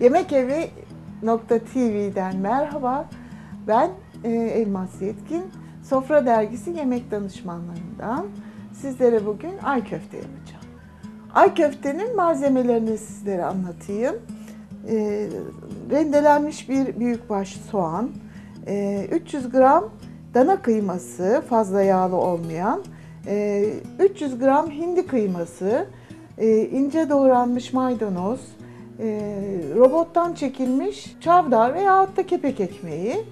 Yemek Evi TV'den merhaba. Ben e, Elmas Yetkin. Sofra Dergisi Yemek Danışmanlarından sizlere bugün ay köfte yapacağım. Ay köftenin malzemelerini sizlere anlatayım. E, rendelenmiş bir büyükbaş soğan, e, 300 gram dana kıyması, fazla yağlı olmayan, e, 300 gram hindi kıyması, e, ince doğranmış maydanoz, e, robottan çekilmiş çavdar veya da kepek ekmeği,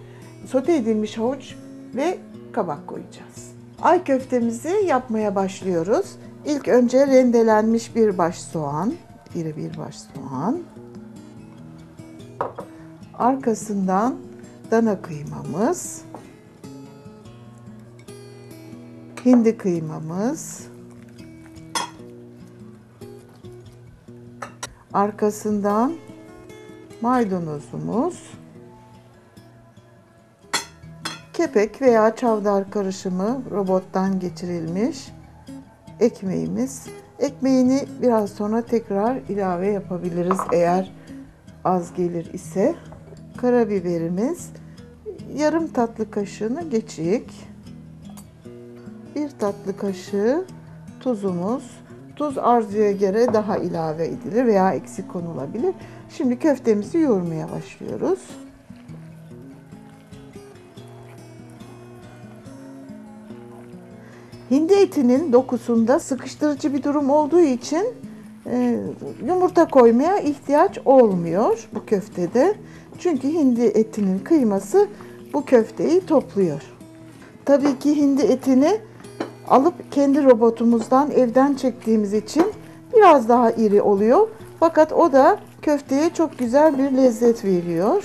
sote edilmiş havuç ve kabak koyacağız. Ay köftemizi yapmaya başlıyoruz. İlk önce rendelenmiş bir baş soğan, iri bir baş soğan. Arkasından dana kıymamız, hindi kıymamız, arkasından maydanozumuz, kepek veya çavdar karışımı robottan geçirilmiş ekmeğimiz. Ekmeğini biraz sonra tekrar ilave yapabiliriz eğer az gelir ise. Karabiberimiz yarım tatlı kaşığını geçik. Bir tatlı kaşığı tuzumuz. Tuz arzuya göre daha ilave edilir veya eksik konulabilir. Şimdi köftemizi yoğurmaya başlıyoruz. Hindi etinin dokusunda sıkıştırıcı bir durum olduğu için e, yumurta koymaya ihtiyaç olmuyor bu köftede. Çünkü hindi etinin kıyması bu köfteyi topluyor. Tabii ki hindi etini alıp kendi robotumuzdan evden çektiğimiz için biraz daha iri oluyor. Fakat o da köfteye çok güzel bir lezzet veriyor.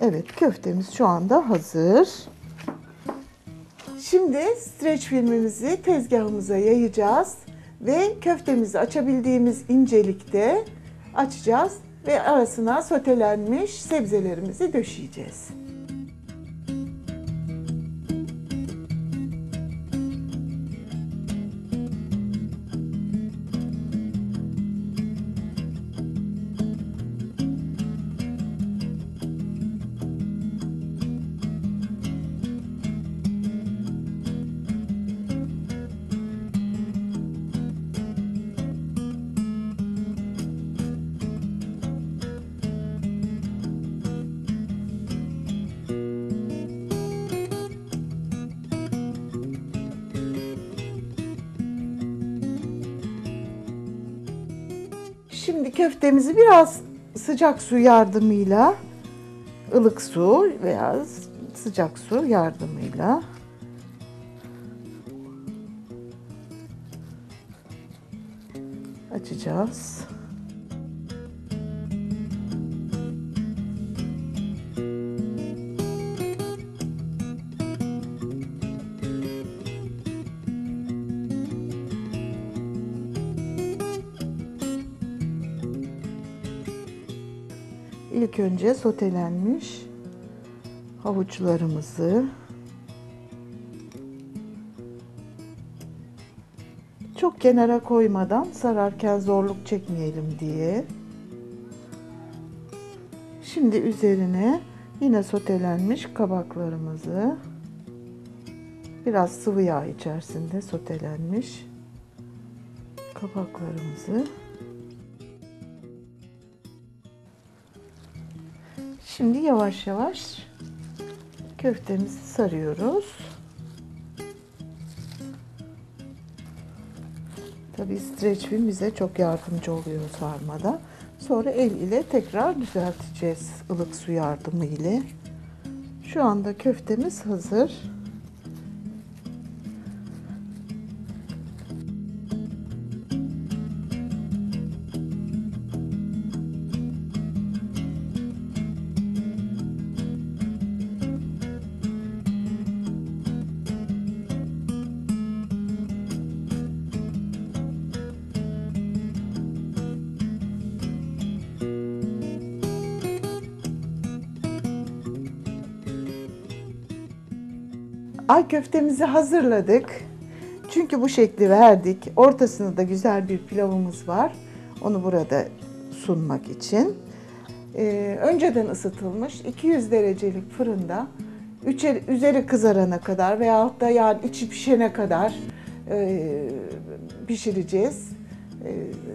Evet köftemiz şu anda hazır. Şimdi streç filmimizi tezgahımıza yayacağız ve köftemizi açabildiğimiz incelikte açacağız ve arasına sotelenmiş sebzelerimizi döşeyeceğiz. Şimdi köftemizi biraz sıcak su yardımıyla ılık su veya sıcak su yardımıyla açacağız. İlk önce sotelenmiş havuçlarımızı çok kenara koymadan sararken zorluk çekmeyelim diye. Şimdi üzerine yine sotelenmiş kabaklarımızı biraz sıvı yağ içerisinde sotelenmiş kabaklarımızı Şimdi yavaş yavaş köftemizi sarıyoruz. Tabii streç film bize çok yardımcı oluyor sarmada. Sonra el ile tekrar düzelteceğiz ılık su yardımı ile. Şu anda köftemiz hazır. Ay köftemizi hazırladık. Çünkü bu şekli verdik. Ortasında da güzel bir pilavımız var. Onu burada sunmak için. Ee, önceden ısıtılmış 200 derecelik fırında üçe- üzeri kızarana kadar veyahut da yani içi pişene kadar e, pişireceğiz. E,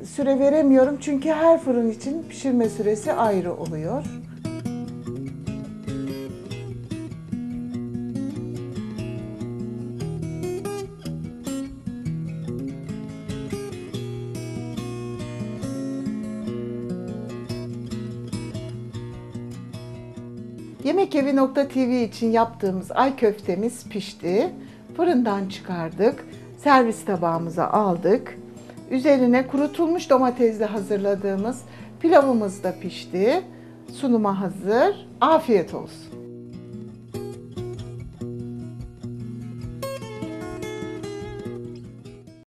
süre veremiyorum çünkü her fırın için pişirme süresi ayrı oluyor. Yemekevi.tv için yaptığımız ay köftemiz pişti. Fırından çıkardık. Servis tabağımıza aldık. Üzerine kurutulmuş domatesle hazırladığımız pilavımız da pişti. Sunuma hazır. Afiyet olsun.